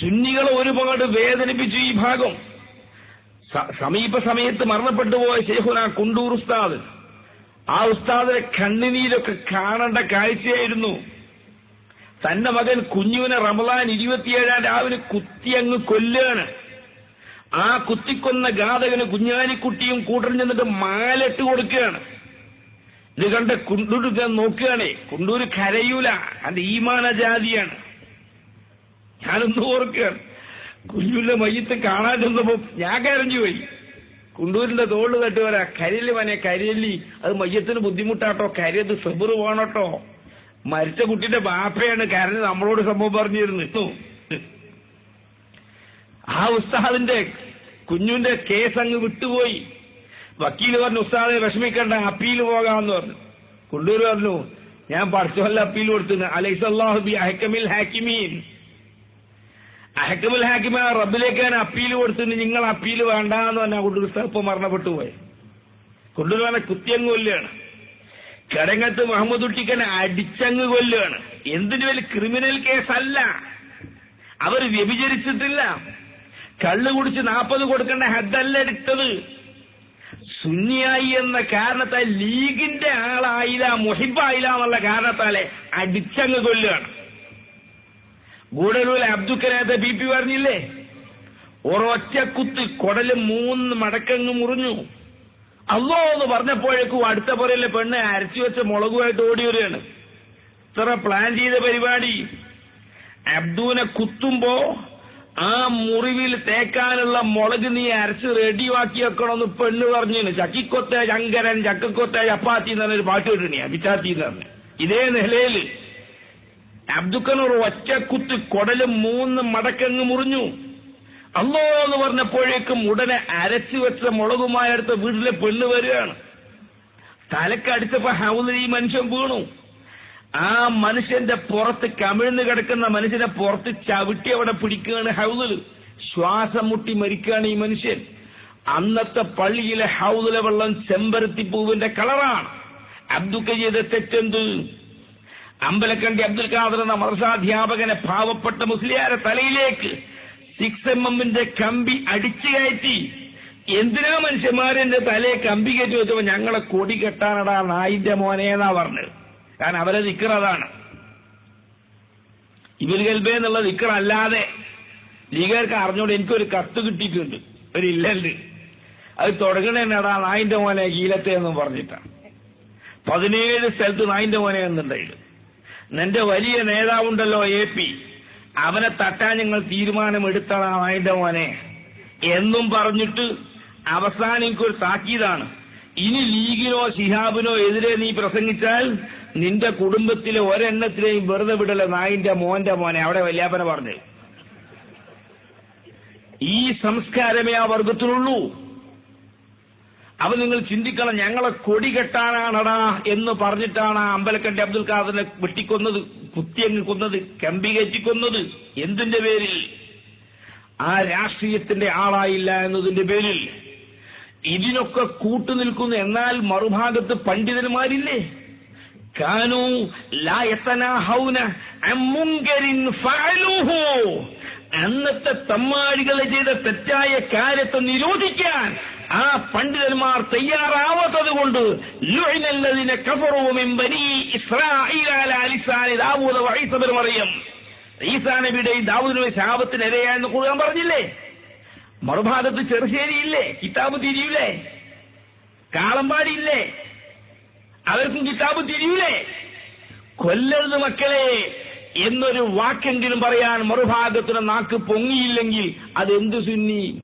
സുന്നികളെ ഒരുപാട് വേദനിപ്പിച്ചു ഈ ഭാഗം. സമീപ സമയത്ത് മരണപ്പെട്ടു പോയ ശേഖുന കുണ്ടൂർ ഉസ്താദ്. ആ ഉസ്താദിനെ കണ്ണിനീരൊക്കെ കാണേണ്ട കാഴ്ചയായിരുന്നു. തന്റെ മകൻ കുഞ്ഞുവിനെ റമദാൻ ഇരുപത്തിയേഴാം രാവിലെ കുത്തി അങ്ങ് കൊല്ലാണ് ആ കുത്തിക്കൊന്ന ഘാതകന് കുഞ്ഞാലിക്കുട്ടിയും കൂട്ടൻ നിന്നിട്ട് മാലിട്ട് കൊടുക്കുകയാണ്. ഇത് കണ്ട് കുണ്ടൂർ നോക്കുകയാണേ കുണ്ടൂര് കരയൂല അത് ഈമാന ജാതിയാണ് ഞാനൊന്ന് ഓർക്കുകയാണ്. കുഞ്ഞുവിന്റെ മയ്യത്ത് കാണാൻ ചെന്നപ്പോ ഞാൻ കരഞ്ഞു പോയി. കുണ്ടൂരിന്റെ തോൾ തട്ടി വരാ കരിയൽ മനെ കരിയല്ലി? അത് മയ്യത്തിന് ബുദ്ധിമുട്ടാട്ടോ കരിയത് സെബറ് പോണട്ടോ. മരിച്ച കുട്ടിന്റെ ബാപ്പയാണ് കരഞ്ഞ് നമ്മളോട് സംഭവം പറഞ്ഞിരുന്നു. ആ ഉസ്താദിന്റെ കുഞ്ഞുന്റെ കേസ് അങ്ങ് വിട്ടുപോയി. വക്കീൽ പറഞ്ഞു ഉസ്താദിനെ വിഷമിക്കണ്ട അപ്പീൽ പോകാമെന്ന് പറഞ്ഞു. കുണ്ടൂർ പറഞ്ഞു ഞാൻ പഠിച്ചവല്ല അപ്പീൽ കൊടുത്തു അലൈസ് ബി ഹക്കമിൽ ഹാക്കിമീൻ. അഹക്കമുൽ ഹാക്കിമ റബ്ബിലേക്ക് ഞാൻ അപ്പീൽ കൊടുത്തിട്ട് നിങ്ങൾ അപ്പീൽ വേണ്ട എന്ന് പറഞ്ഞാൽ കൊണ്ടൊരു സ്ഥലപ്പം മരണപ്പെട്ടു പോയി. കൊണ്ടുവരാനെ കുത്തിയങ്ങ് കൊല്ലുകയാണ്. കടങ്ങത്ത് മുഹമ്മദ് ഉട്ടിക്കനെ അടിച്ചങ്ങ് കൊല്ലുകയാണ്. എന്തിനു വലിയ ക്രിമിനൽ കേസല്ല. അവർ വ്യഭിചരിച്ചിട്ടില്ല. കള്ളു കുടിച്ച് നാൽപ്പത് കൊടുക്കേണ്ട ഹെഡല്ല എടുത്തത്. സുന്നിയായി എന്ന കാരണത്താൽ ലീഗിന്റെ ആളായില്ല മുഹിബായില്ല എന്നുള്ള കാരണത്താലെ അടിച്ചങ്ങ് കൊല്ലുകയാണ്. ഗൂഡലൂർ അബ്ദുക്കലാത്ത ബി പി പറഞ്ഞില്ലേ? ഒരൊറ്റ കുത്തി കൊടൽ മൂന്ന് മടക്കങ്ങ് മുറിഞ്ഞു. അല്ലോ എന്ന് പറഞ്ഞപ്പോഴേക്കും അടുത്ത പുറയിലെ പെണ്ണ് അരച്ചു വെച്ച മുളകുമായിട്ട് ഓടി വരികയാണ്. ഇത്ര പ്ലാൻ ചെയ്ത പരിപാടി. അബ്ദുവിനെ കുത്തുമ്പോ ആ മുറിവിൽ തേക്കാനുള്ള മുളക് നീ അരച്ച് റെഡിയാക്കി വെക്കണമെന്ന് പെണ്ണ് പറഞ്ഞു ചക്കിക്കൊത്ത ശങ്കരൻ ചക്കക്കൊത്ത ചപ്പാത്തി എന്ന് പറഞ്ഞൊരു പാട്ട് കിട്ടണിയാ പിച്ചാത്തി എന്ന് പറഞ്ഞു. ഇതേ നിലയിൽ അബ്ദുക്കനൂർ ഒറ്റക്കുത്ത് കൊടലും മൂന്ന് മടക്കങ്ങ് മുറിഞ്ഞു. അല്ലോ എന്ന് പറഞ്ഞപ്പോഴേക്കും ഉടനെ അരച്ചു വെച്ച മുളകുമായി അടുത്ത വീട്ടിലെ പെണ്ണ് വരികയാണ്. തലക്കടിച്ചപ്പോ ഹൗലിൽ ഈ മനുഷ്യൻ വീണു. ആ മനുഷ്യന്റെ പുറത്ത് കമിഴ്ന്ന് കിടക്കുന്ന മനുഷ്യനെ പുറത്ത് ചവിട്ടി അവിടെ പിടിക്കുകയാണ് ഹൗദിൽ ശ്വാസം മുട്ടി മരിക്കുകയാണ് ഈ മനുഷ്യൻ. അന്നത്തെ പള്ളിയിലെ ഹൗദിലെ വെള്ളം ചെമ്പരത്തി പൂവിന്റെ കളറാണ്. അബ്ദുക്ക ചെയ്ത തെറ്റെന്ത്? അമ്പലക്കണ്ടി അബ്ദുൽ ഖാദർ എന്ന മദ്രസാധ്യാപകനെ പാവപ്പെട്ട മുസ്ലിയാരെ തലയിലേക്ക് സിക്സ് എം എമ്മിന്റെ കമ്പി അടിച്ചു കയറ്റി. എന്തിനാ മനുഷ്യന്മാരെ എന്റെ തലയെ കമ്പി കയറ്റി വെച്ചപ്പോ ഞങ്ങളെ കൊടി കെട്ടാനടാ നായിന്റെ മോനേന്നാ പറഞ്ഞത്? കാരണം അവരെ ദിക്കർ അതാണ്. ഇവർ കൽബേ എന്നുള്ള ദിക്കർ അല്ലാതെ ലീഗർക്ക് അറിഞ്ഞോണ്ട് എനിക്കൊരു കത്ത് കിട്ടിയിട്ടുണ്ട്. ഒരു ഇല്ലണ്ട്. അത് തുടങ്ങണേടാ നായിന്റെ മോനെ ഈലത്തെ എന്നും പറഞ്ഞിട്ടാണ്. പതിനേഴ് സ്ഥലത്ത് നായിന്റെ മോനെ എന്നുണ്ടായില്ല നിന്റെ വലിയ നേതാവുണ്ടല്ലോ എ പി. അവനെ തട്ടാൻ ഞങ്ങൾ തീരുമാനമെടുത്തതാണ് അതിന്റെ മോനെ. എന്നും പറഞ്ഞിട്ട് അവസാനം എനിക്കൊരു താക്കീതാണ്. ഇനി ലീഗിനോ ശിഹാബിനോ എതിരെ നീ പ്രസംഗിച്ചാൽ നിന്റെ കുടുംബത്തിലെ ഒരെണ്ണത്തിലെയും വെറുതെ വിടല നായിന്റെ മോന്റെ മോനെ അവിടെ വല്യാപ്പന പറഞ്ഞു. ഈ സംസ്കാരമേ ആ വർഗത്തിനുള്ളൂ. അപ്പൊ നിങ്ങൾ ചിന്തിക്കണം ഞങ്ങളെ കൊടി കെട്ടാനാണടാ എന്ന് പറഞ്ഞിട്ടാണ് ആ അമ്പലക്കണ്ടി അബ്ദുൽ ഖാദറിനെ വെട്ടിക്കൊന്നത് കുത്തിയങ്ങ് കൊന്നത് കമ്പി കയറ്റിക്കൊന്നത് എന്തിന്റെ പേരിൽ? ആ രാഷ്ട്രീയത്തിന്റെ ആളായില്ല എന്നതിന്റെ പേരിൽ. ഇതിനൊക്കെ കൂട്ടുനിൽക്കുന്നു എന്നാൽ മറുഭാഗത്ത് പണ്ഡിതന്മാരില്ലേ? കാനു ലാ യതനാഹൗന അൻ മുൻകരിൻ ഫഅലൂഹു. അന്നത്തെ തമ്മാഴികളെ ചെയ്ത തെറ്റായ കാര്യത്തെ നിരോധിക്കാൻ ആ പണ്ഡിതന്മാർ തയ്യാറാവാത്തത് കൊണ്ട് ലുഅനല്ലദീന കഫറൂ മിൻ ബനി ഇസ്രാഈല അലാ ദാവൂദ വഈസ മറിയം. ഈസാ പറഞ്ഞില്ലേ? മറുഭാഗത്ത് ചെറുശ്ശേരിയില്ലേ? കിതാബ് തിരിയൂലേ? കാളമ്പാടിയില്ലേ? അവർക്കും കിതാബ് തിരിയൂലേ? കൊല്ലരുത് മക്കളെ എന്നൊരു വാക്കെങ്കിലും പറയാൻ മറുഭാഗത്തിന് നാക്ക് പൊങ്ങിയില്ലെങ്കിൽ അത് എന്ത് സുന്നി?